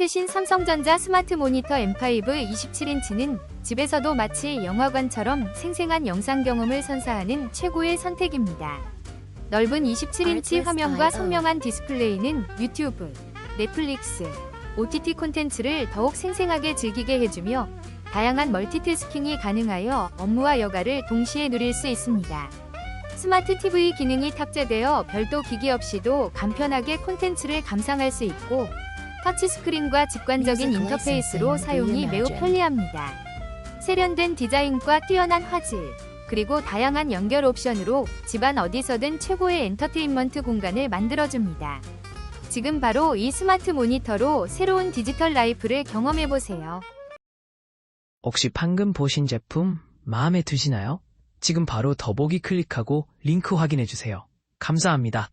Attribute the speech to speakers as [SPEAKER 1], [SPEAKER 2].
[SPEAKER 1] 최신 삼성전자 스마트 모니터 M5 27인치는 집에서도 마치 영화관처럼 생생한 영상 경험을 선사하는 최고의 선택입니다. 넓은 27인치 화면과 선명한 디스플레이는 유튜브, 넷플릭스, OTT 콘텐츠를 더욱 생생하게 즐기게 해주며 다양한 멀티태스킹이 가능하여 업무와 여가를 동시에 누릴 수 있습니다. 스마트 TV 기능이 탑재되어 별도 기기 없이도 간편하게 콘텐츠를 감상할 수 있고 터치스크린과 직관적인 인터페이스로 사용이 매우 편리합니다. 세련된 디자인과 뛰어난 화질, 그리고 다양한 연결 옵션으로 집안 어디서든 최고의 엔터테인먼트 공간을 만들어줍니다. 지금 바로 이 스마트 모니터로 새로운 디지털 라이프를 경험해보세요.
[SPEAKER 2] 혹시 방금 보신 제품 마음에 드시나요? 지금 바로 더보기 클릭하고 링크 확인해 주세요. 감사합니다.